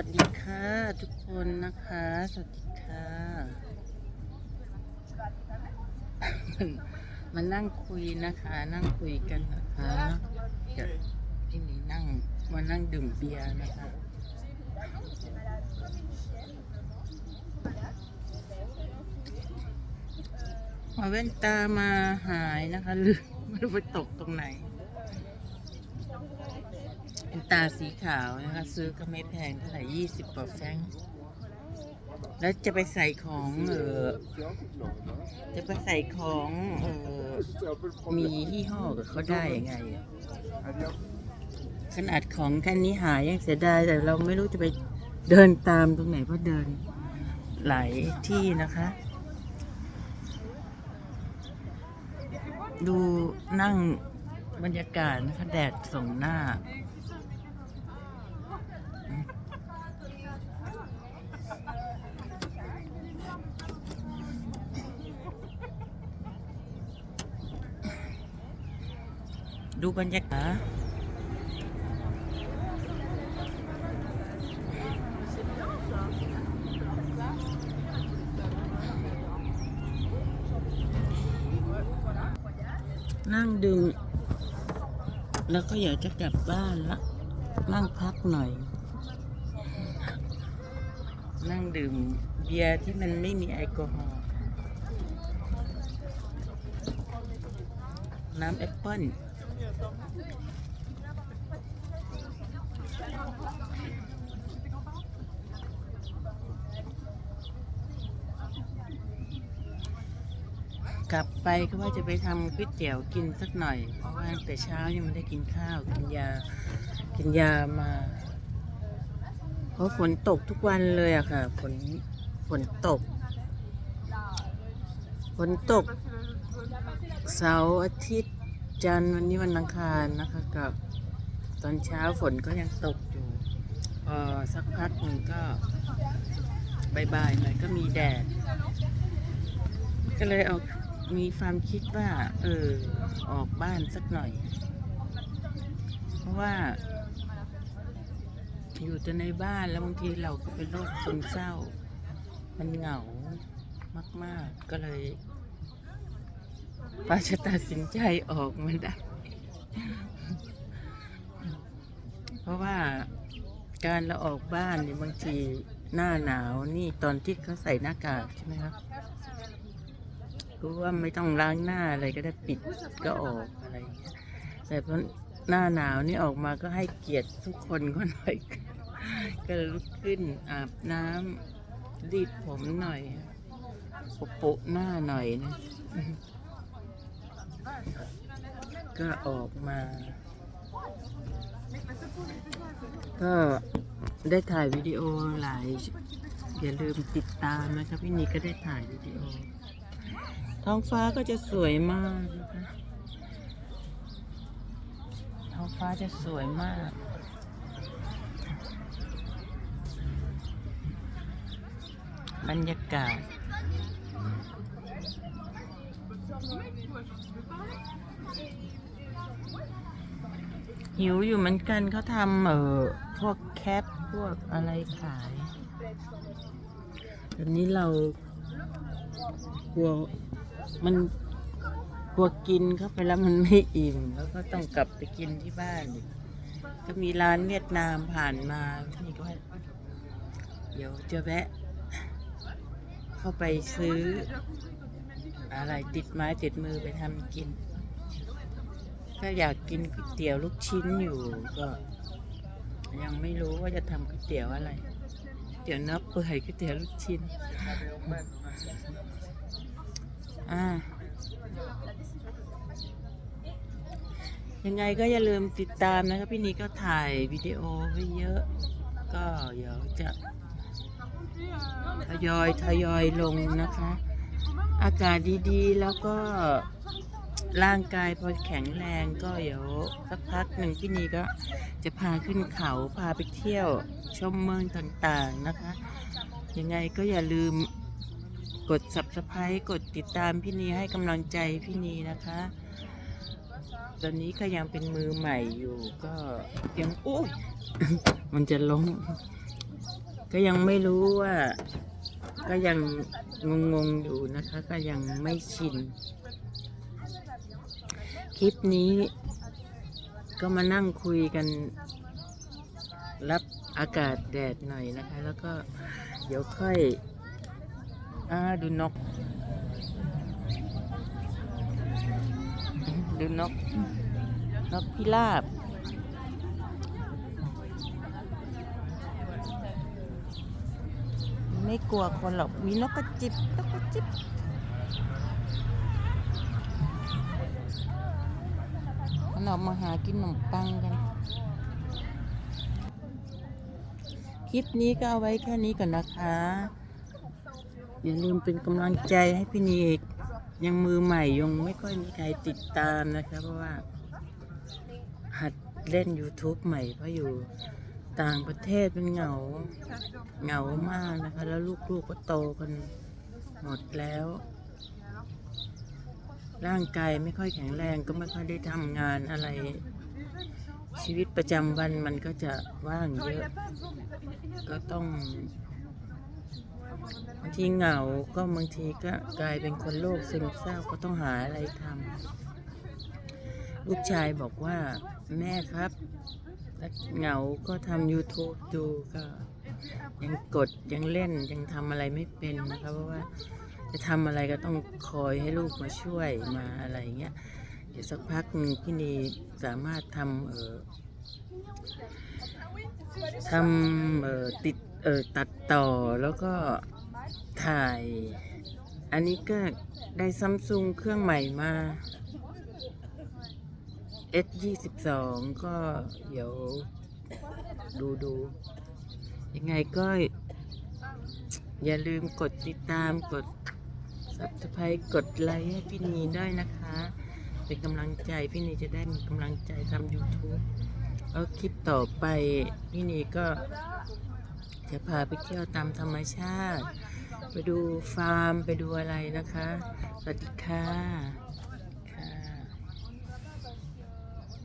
วัสดีค่ะทุกคนนะคะ สวัสดีค่ะ มานั่งคุยนะคะ นั่งคุยกันนะคะเดี๋ยวพี่นีนั่งมานั่งดื่มเบียร์นะคะมาแว่นตามาหายนะคะลืมไม่รู้ไปตกตรงไหน เป็นตาสีขาวนะคะ ซื้อก็ไม่แพงเท่าไหร่ยี่สิบกว่าแฟงค์แล้วจะไปใส่ของเออจะไปใส่ของเออมียี่ห้อกับเขาได้ยังไงขนาดของแค่นี้หายังเสียดายแต่เราไม่รู้จะไปเดินตามตรงไหนเพราะเดินหลายที่นะคะ ดูนั่งบรรยากาศนะคะแดดส่องหน้า ดูบรรยากาศนั่งดื่มแล้วก็อยากจะกลับบ้านละ นั่งพักหน่อย นั่งดื่มเบียร์ที่มันไม่มีแอลกอฮอล์ น้ำแอปเปิ้ล กลับไปก็ว่าจะไปทำก๋วยเตี๋ยวกินสักหน่อย เพราะว่าแต่เช้ายังไม่ได้กินข้าว กินยา กินยามา เพราะฝนตกทุกวันเลยอะค่ะ ฝน ฝนตก ฝนตก เสาร์อาทิตย์ จันทร์วันนี้วันอังคารนะคะกับตอนเช้าฝนก็ยังตกอยู่พอสักพักหนึ่งก็บ่ายๆหน่อยก็มีแดด ก็เลยเอามีความคิดว่า เออ ออกบ้านสักหน่อย เพราะว่า อยู่แต่ในบ้านแล้วบางทีเราก็เป็นโรคซึมเศร้า มันเหงามาก ๆ ก็เลย ป้าจะตัดสินใจออกมาได้ เพราะว่าการเราออกบ้านเนี่ยบางทีหน้าหนาวนี่ตอนที่เขาใส่หน้ากากใช่ไหมครับรู้ว่าไม่ต้องล้างหน้าอะไรก็ได้ปิดก็ออกอะไรอย่เงี้ยแต่พอหน้าหนาวนี่ออกมาก็ให้เกียรติทุกคนก็หน่อย ก็ลุกขึ้นอาบน้ำรีดผมหน่อยปะโปะหน้าหน่อยนะ ก็ออกมา ก็ได้ถ่ายวิดีโอหลาย อย่าลืมติดตามนะครับพี่นีก็ได้ถ่ายวิดีโอ ท้องฟ้าก็จะสวยมากนะคะท้องฟ้าจะสวยมากบรรยากาศ หิวอยู่เหมือนกันเขาทำเออพวกแคปพวกอะไรขายตอนนี้เรากลัวมันกลัวกินเข้าไปแล้วมันไม่อิ่ม แล้วก็ต้องกลับไปกินที่บ้านอีกก็มีร้านเวียดนามผ่านมาพี่ก็ว่าเดี๋ยวจะแวะ เข้าไปซื้ออะไรติดไม้ติดมือไปทำกิน ก็อยากกินก๋วยเตี๋ยวลูกชิ้นอยู่ก็ ยังไม่รู้ว่าจะทำก๋วยเตี๋ยวอะไรก๋วยเตี๋ยวเนื้อเปื่อยก๋วยเตี๋ยวลูกชิ้นอ่ายังไงก็อย่าลืมติดตามนะครับพี่นี้ก็ถ่ายวิดีโอไว้เยอะ ก็เดี๋ยวจะทยอยทยอยลงนะคะ อากาศดีๆแล้วก็ ร่างกายพอแข็งแรงก็เดี๋ยวสักพักหนึ่งพี่นีก็จะพาขึ้นเขาพาไปเที่ยว ชมเมืองต่างๆนะคะ ยังไงก็อย่าลืมกด subscribe กดติดตามพี่นีให้กำลังใจพี่นีนะคะ ตอนนี้ก็ยังเป็นมือใหม่อยู่ก็ยังโอ้ยมันจะล้ม ก็ยังไม่รู้ว่า ก็ยังงงๆอยู่นะคะ ก็ยังไม่ชิน คลิปนี้ก็มานั่งคุยกัน รับอากาศแดดหน่อยนะคะ แล้วก็เดี๋ยวค่อยอ่าดูนก ดูนก นกพิราบไม่กลัวคนหรอกมีนกกระจิบนกกระจิบ มันออกมาหากินขนมปังกัน คลิปนี้ก็เอาไว้แค่นี้ก่อนนะคะ อย่าลืมเป็นกำลังใจให้พี่นีเอกยังมือใหม่ยังไม่ค่อยมีใครติดตามนะคะ เพราะว่า หัดเล่น YouTube ใหม่เพราะอยู่ต่างประเทศเป็นเหงา เหงามากนะคะ แล้วลูกๆก็โตกันหมดแล้ว ร่างกายไม่ค่อยแข็งแรงก็ไม่ค่อยได้ทำงานอะไร ชีวิตประจำวันมันก็จะว่างเยอะ ก็ต้องบางทีเหงาก็บางทีก็กลายเป็นคนโรคซึมเศร้าก็ต้องหาอะไรทำลูกชายบอกว่าแม่ครับถ้าเหงาก็ทำ YouTube ดูก็ยังกดยังเล่นยังทำอะไรไม่เป็นนะคะเพราะว่า จะทำอะไรก็ต้องคอยให้ลูกมาช่วยมาอะไรเงี้ยเดี๋ยวสักพักพี่นีสามารถทำเออทำเออติดเออตัดต่อแล้วก็ถ่าย อันนี้ก็ได้ซัมซุงเครื่องใหม่มา S 2 2 ก็เดี๋ยวดูดู ยังไงก็อย่าลืมกดติดตามกด subscribe กดไลค์ให้พี่นีด้วยนะคะ เป็นกำลังใจพี่นีจะได้มีกำลังใจทำ YouTube แล้วคลิปต่อไปพี่นีก็จะพาไปเที่ยวตามธรรมชาติ ไปดูฟาร์มไปดูอะไรนะคะ สวัสดีค่ะ